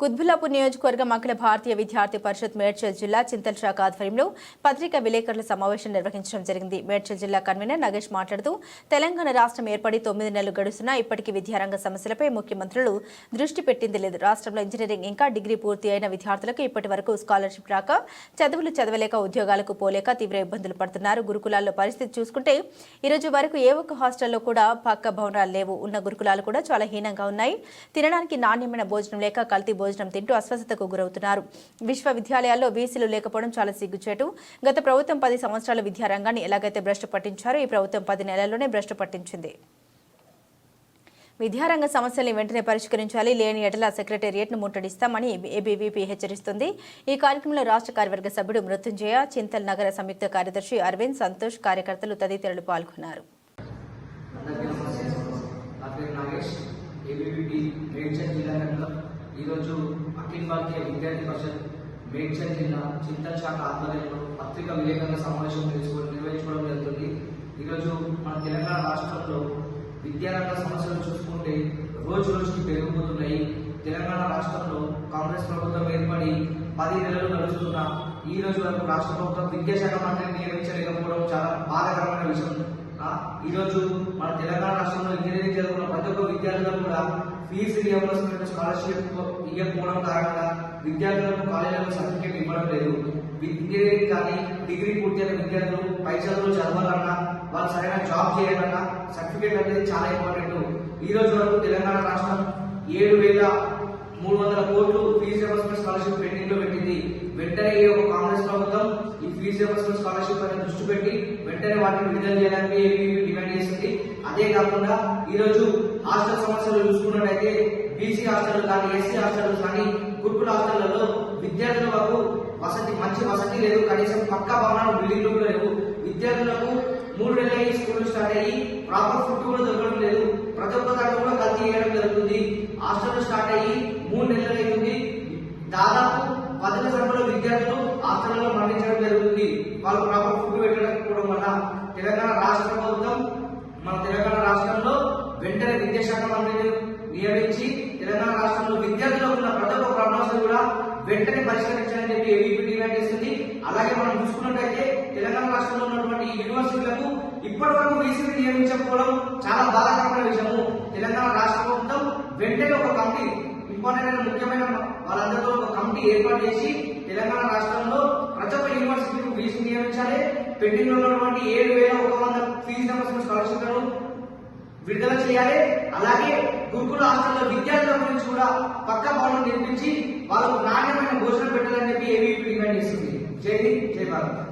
కుత్బుల్లాపూర్ నియోజకవర్గం అఖిల భారతీయ విద్యార్థి పరిషత్ మేడ్చల్ జిల్లా చింతల్ శాఖ ఆధ్వర్యంలో పత్రికా విలేకరుల సమావేశం నిర్వహించడం జరిగింది. మేడ్చల్ జిల్లా కన్వీనర్ నగేష్ మాట్లాడుతూ తెలంగాణ రాష్ట్రం ఏర్పడి తొమ్మిది నెలలు గడుస్తున్నా ఇప్పటికీ విద్యారంగ సమస్యలపై ముఖ్యమంత్రులు దృష్టి పెట్టింది లేదు. రాష్ట్రంలో ఇంజనీరింగ్ ఇంకా డిగ్రీ పూర్తి అయిన విద్యార్థులకు ఇప్పటి వరకు స్కాలర్షిప్ రాక చదువులు చదవలేక ఉద్యోగాలకు పోలేక తీవ్ర ఇబ్బందులు పడుతున్నారు. గురుకులాల్లో పరిస్థితి చూసుకుంటే ఈరోజు వరకు ఏ ఒక్క హాస్టల్లో కూడా పక్క భవనాలు లేవు. ఉన్న గురుకులాలు కూడా చాలా హీనంగా ఉన్నాయి. తినడానికి నాణ్యమైన భోజనం లేక కల్తీ భోజనం తింటూ అస్వస్థతకు గురవుతున్నారు. విశ్వవిద్యాలయాల్లో బీసీలు లేకపోవడం చాలా సిగ్గుచేటు. గత ప్రభుత్వం పది సంవత్సరాల విద్యారంగాన్ని ఎలాగైతే భ్రష్టు పట్టించారో ఈ ప్రభుత్వం పది నెలల్లోనే భ్రష్టు పట్టించింది. విద్యారంగ సమస్యల్ని వెంటనే పరిష్కరించాలి లేని ఎడల సెక్రటేరియట్ను ముట్టడిస్తామని ఏబీవీపీ హెచ్చరిస్తుంది. ఈ కార్యక్రమంలో రాష్ట్ర కార్యవర్గ సభ్యుడు మృత్యుంజయ చింతల్ నగర సంయుక్త కార్యదర్శి అరవింద్ సంతోష్ కార్యకర్తలు తదితరులు పాల్గొన్నారు. నా పేరు నాగేష్. ఏబీవీపీ జిల్లా ఈరోజు అఖిల్ భారతీయ విద్యార్థి పరిషత్ మేడ్చల్ జిల్లా చింతల్ శాఖ ఆధ్వర్యంలో పత్రికా విలేకరుల సమావేశం తెలుసుకొని నిర్వహించుకోవడం జరుగుతుంది. ఈరోజు మన తెలంగాణ రాష్ట్రంలో విద్యారంగ సమస్యలు చూసుకుంటే రోజు రోజుకి పెరిగిపోతున్నాయి. తెలంగాణ రాష్ట్రంలో కాంగ్రెస్ ప్రభుత్వం ఏర్పడి పది నెలలు నడుస్తున్నా ఈ రోజు వరకు రాష్ట్ర ప్రభుత్వం విద్యాశాఖ మంత్రిని నియమించలేకపోవడం చాలా బాధాకరమైన విషయం. ఈరోజు మన తెలంగాణ రాష్ట్రంలో ఇంజనీరింగ్ చదువుకున్న ప్రతి ఒక్క విద్యార్థులకు కూడా ఫీజు రియంబర్స్మెంట్ స్కాలర్షిప్ ఇవ్వకపోవడం కారణంగా విద్యార్థులకు కాలేజీలకు సర్టిఫికేట్ ఇవ్వడం లేదు. ఇంజనీరింగ్ కానీ డిగ్రీ పూర్తయిన విద్యార్థులు పై చదువులు చదవాలన్నా వాళ్ళు సరైన జాబ్ చేయాలన్నా సర్టిఫికేట్ అనేది చాలా ఇంపార్టెంట్ ఈ రోజు వరకు తెలంగాణ రాష్ట్రం ఏడు వేల మూడు వందల కోట్లు ఫీజు రియంబర్స్మెంట్ స్కాలర్షిప్ పెండింగ్లో పెట్టింది. వెంటనే ఈ ఈ స్కాలర్షిప్ పైన దృష్టి పెట్టి వెంటనే వాటిని విడుదల చేయడానికి డిమాండ్ చేస్తుంది. అదే కాకుండా ఈ రోజు హాస్టల్ సమస్యలు చూసుకున్నట్టయితే బీసీ హాస్టల్ కానీ ఎస్సీ హాస్టల్ కానీ గురుకుల హాస్టళ్ళలో విద్యార్థులకు వసతి మంచి వసతి లేదు. కనీసం పక్కా భవనాలు బిల్డింగ్లు కూడా లేవు. విద్యార్థులకు మూడు నెలల ఈ స్కూల్ స్టార్ట్ అయ్యి ప్రాపర్ ఫుడ్ కూడా దొరకడం లేదు. ప్రతి ఒక్క దాంట్లో కూడా కల్తీ చేయడం జరుగుతుంది. హాస్టల్ స్టార్ట్ అయ్యి మూడు నెలలకి వాళ్ళు ప్రాపర్ ఫుడ్ పెట్టకపోవడం వల్ల తెలంగాణ రాష్ట్ర ప్రభుత్వం మన తెలంగాణ రాష్ట్రంలో వెంటనే విద్యాశాఖ మంత్రిని నియమించి తెలంగాణ రాష్ట్రంలో విద్యార్థులకు ఉన్న ప్రతి ఒక్క ప్రాబ్లమ్స్ కూడా వెంటనే పరిష్కరించాలని చెప్పి ఏబీపీ డిమాండ్ చేస్తుంది. అలాగే మనం చూసుకున్నట్టయితే తెలంగాణ రాష్ట్రంలో ఉన్నటువంటి యూనివర్సిటీలకు ఇప్పటి వరకు నియమించకపోవడం చాలా బాధాకరమైన విషయము. తెలంగాణ రాష్ట్ర ప్రభుత్వం వెంటనే ఒక కమిటీ ఇంపార్టెంట్ అయిన ముఖ్యమైన వాళ్ళందరితో ఒక కమిటీ ఏర్పాటు చేసి తెలంగాణ రాష్ట్రంలో ప్రతి ఒక్క పెండింగ్ ఉన్నటువంటి ఏడు వేల ఒక వంద ఫీజు సంబంధించిన స్కాలర్షిప్లను విడుదల చేయాలి. అలాగే గురుకుల హాస్టల్లో విద్యార్థుల గురించి కూడా పక్క భవనం నిర్మించి వాళ్ళకు నాణ్యమైన భోజనం పెట్టాలని చెప్పి ఏబీపీ డిమాండ్ చేస్తుంది. జై హింద్ జై భారత్.